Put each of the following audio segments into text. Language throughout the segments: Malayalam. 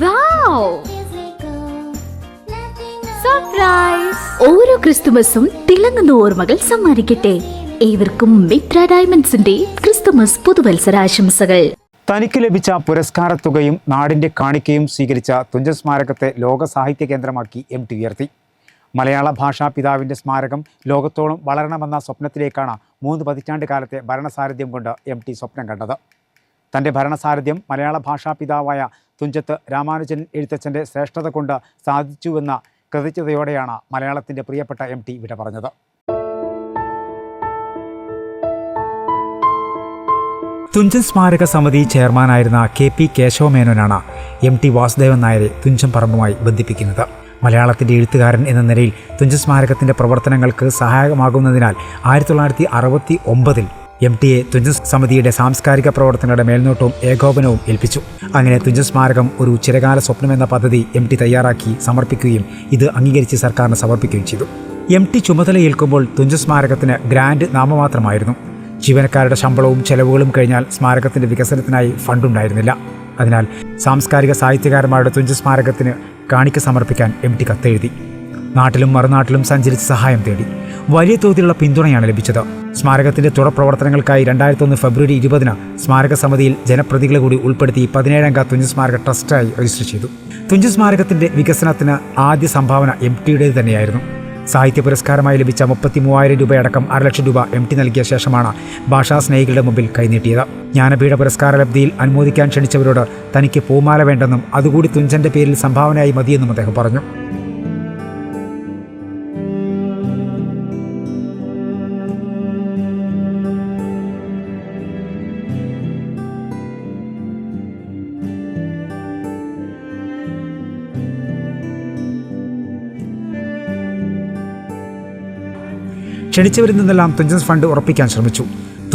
വൗ സർപ്രൈസ് ഓരോ ക്രിസ്തുമസും തിളങ്ങുന്ന ഓർമ്മകൾ സമ്മാനിക്കട്ടെ. ഏവർക്കും മിത്ര ഡയമണ്ട്സിന്റെ ക്രിസ്തുമസ് പുതുവത്സരാശംസകൾ. തനിക്ക് ലഭിച്ച പുരസ്കാര തുകയും നാടിന്റെ കാണിക്കയും സ്വീകരിച്ച തുഞ്ചൻ സ്മാരകത്തെ ലോക സാഹിത്യ കേന്ദ്രമാക്കി എം ടി ഉയർത്തി. മലയാള ഭാഷാ പിതാവിന്റെ സ്മാരകം ലോകത്തോളം വളരണമെന്ന സ്വപ്നത്തിലേക്കാണ് മൂന്ന് പതിറ്റാണ്ട് കാലത്തെ ഭരണസാരഥ്യം കൊണ്ട് എം ടി സ്വപ്നം കണ്ടത്. തന്റെ ഭരണസാരഥ്യം മലയാള ഭാഷാ പിതാവായ തുഞ്ചത്ത് രാമാനുജൻ എഴുത്തച്ഛന്റെ ശ്രേഷ്ഠത കൊണ്ട് സാധിച്ചുവെന്ന കൃതജ്ഞതയോടെയാണ് മലയാളത്തിന്റെ പ്രിയപ്പെട്ട എം ടി വിട പറഞ്ഞത്. തുഞ്ചൻ സ്മാരക സമിതി ചെയർമാനായിരുന്ന കെ പി കേശവമേനോനാണ് എം ടി വാസുദേവൻ നായരെ തുഞ്ചൻ പറമ്പുമായി ബന്ധിപ്പിക്കുന്നത്. മലയാളത്തിന്റെ എഴുത്തുകാരൻ എന്ന നിലയിൽ തുഞ്ചൻ സ്മാരകത്തിന്റെ പ്രവർത്തനങ്ങൾക്ക് സഹായകമാകുന്നതിനാൽ ആയിരത്തി തൊള്ളായിരത്തി അറുപത്തി ഒമ്പതിൽ എം ടി എ തുഞ്ചൻ സമിതിയുടെ സാംസ്കാരിക പ്രവർത്തനങ്ങളുടെ മേൽനോട്ടവും ഏകോപനവും ഏൽപ്പിച്ചു. അങ്ങനെ തുഞ്ചൻ സ്മാരകം ഒരു ചിരകാല സ്വപ്നമെന്ന പദ്ധതി എം ടി തയ്യാറാക്കി സമർപ്പിക്കുകയും ഇത് അംഗീകരിച്ച് സർക്കാരിന് സമർപ്പിക്കുകയും ചെയ്തു. എം ടി ചുമതലയേൽക്കുമ്പോൾ തുഞ്ചൻ സ്മാരകത്തിന് ഗ്രാൻഡ് നാമമാത്രമായിരുന്നു. ജീവനക്കാരുടെ ശമ്പളവും ചെലവുകളും കഴിഞ്ഞാൽ സ്മാരകത്തിന്റെ വികസനത്തിനായി ഫണ്ടുണ്ടായിരുന്നില്ല. അതിനാൽ സാംസ്കാരിക സാഹിത്യകാരന്മാരുടെ തുഞ്ച സ്മാരകത്തിന് കാണിക്ക സമർപ്പിക്കാൻ എം ടി കത്തെഴുതി. നാട്ടിലും മറുനാട്ടിലും സഞ്ചരിച്ച് സഹായം തേടി. വലിയ തോതിലുള്ള പിന്തുണയാണ് ലഭിച്ചത്. സ്മാരകത്തിന്റെ തുടർ പ്രവർത്തനങ്ങൾക്കായി രണ്ടായിരത്തി ഒന്ന് ഫെബ്രുവരി ഇരുപതിന് സ്മാരക സമിതിയിൽ ജനപ്രതികളെ കൂടി ഉൾപ്പെടുത്തി പതിനേഴംഗ തുഞ്ച് സ്മാരക ട്രസ്റ്റായി രജിസ്റ്റർ ചെയ്തു. തുഞ്ച് സ്മാരകത്തിന്റെ വികസനത്തിന് ആദ്യ സംഭാവന എം ടിയുടേത് തന്നെയായിരുന്നു. സാഹിത്യ പുരസ്കാരമായി ലഭിച്ച മുപ്പത്തി മൂവായിരം രൂപയടക്കം ലക്ഷം രൂപ എം ടി നൽകിയ ശേഷമാണ് ഭാഷാ സ്നേഹികളുടെ മുമ്പിൽ കൈനീട്ടിയത്. ജ്ഞാനപീഠ പുരസ്കാര ലബ്ധിയിൽ അനുമോദിക്കാൻ ക്ഷണിച്ചവരോട് തനിക്ക് പൂമാല വേണ്ടെന്നും അതുകൂടി തുഞ്ചന്റെ പേരിൽ സംഭാവനയായി മതിയെന്നും അദ്ദേഹം പറഞ്ഞു. ക്ഷണിച്ചവരിൽ നിന്നെല്ലാം തുഞ്ചൻ ഫണ്ട് ഉറപ്പിക്കാൻ ശ്രമിച്ചു.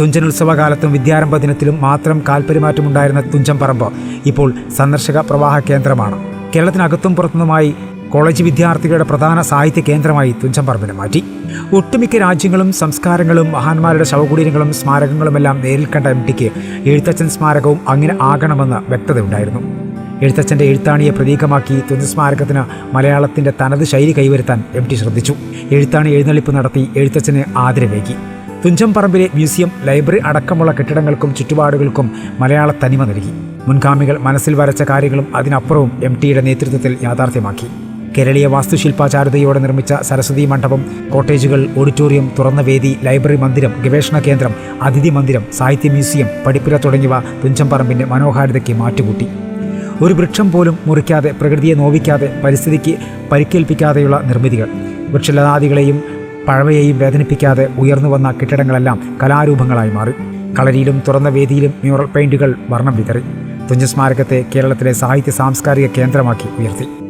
തുഞ്ചൻ ഉത്സവകാലത്തും വിദ്യാരംഭ ദിനത്തിലും മാത്രം കാൽപെരുമാറ്റമുണ്ടായിരുന്ന തുഞ്ചൻ പറമ്പ് ഇപ്പോൾ സന്ദർശക പ്രവാഹ കേന്ദ്രമാണ്. കേരളത്തിനകത്തും പുറത്തുനിന്നുമായി കോളേജ് വിദ്യാർത്ഥികളുടെ പ്രധാന സാഹിത്യ കേന്ദ്രമായി തുഞ്ചൻ പറമ്പിനെ മാറ്റി. ഒട്ടുമിക്ക രാജ്യങ്ങളും സംസ്കാരങ്ങളും മഹാന്മാരുടെ ശവകുടീരങ്ങളും സ്മാരകങ്ങളുമെല്ലാം നേരിൽ കണ്ട എം ടിക്ക് എഴുത്തച്ഛൻ സ്മാരകവും അങ്ങനെ ആകണമെന്ന് വ്യക്തതയുണ്ടായിരുന്നു. എഴുത്തച്ഛന്റെ എഴുത്താണിയെ പ്രതീകമാക്കി തുഞ്ച സ്മാരകത്തിന് മലയാളത്തിന്റെ തനത് ശൈലി കൈവരുത്താൻ എം ടി ശ്രദ്ധിച്ചു. എഴുത്താണി എഴുന്നള്ളിപ്പ് നടത്തി എഴുത്തച്ഛന് ആദരവേകി. തുഞ്ചം പറമ്പിലെ മ്യൂസിയം ലൈബ്രറി അടക്കമുള്ള കെട്ടിടങ്ങൾക്കും ചുറ്റുപാടുകൾക്കും മലയാള തനിമ നൽകി. മുൻഗാമികൾ മനസ്സിൽ വരച്ച കാര്യങ്ങളും അതിനപ്പുറവും എം ടിയുടെ നേതൃത്വത്തിൽ യാഥാർത്ഥ്യമാക്കി. കേരളീയ വാസ്തുശില്പാചാരുതയോടെ നിർമ്മിച്ച സരസ്വതി മണ്ഡപം കോട്ടേജുകൾ ഓഡിറ്റോറിയം തുറന്ന വേദി ലൈബ്രറി മന്ദിരം ഗവേഷണ കേന്ദ്രം അതിഥി മന്ദിരം സാഹിത്യ മ്യൂസിയം പഠിപ്പുര തുടങ്ങിയവ തുഞ്ചംപറമ്പിന്റെ മനോഹാരിതയ്ക്ക് മാറ്റുകൂട്ടി. ഒരു വൃക്ഷം പോലും മുറിക്കാതെ പ്രകൃതിയെ നോവിക്കാതെ പരിസ്ഥിതിക്ക് പരിക്കേൽപ്പിക്കാതെയുള്ള നിർമ്മിതികൾ. വൃക്ഷലതാദികളെയും പഴവയെയും വേദനിപ്പിക്കാതെ ഉയർന്നു വന്ന കെട്ടിടങ്ങളെല്ലാം കലാരൂപങ്ങളായി മാറി. കളരിയിലും തുറന്ന വേദിയിലും മ്യൂറൽ പെയിന്റുകൾ വർണം വിതറി. തുഞ്ചസ്മാരകത്തെ കേരളത്തിലെ സാഹിത്യ സാംസ്കാരിക കേന്ദ്രമാക്കി ഉയർത്തി.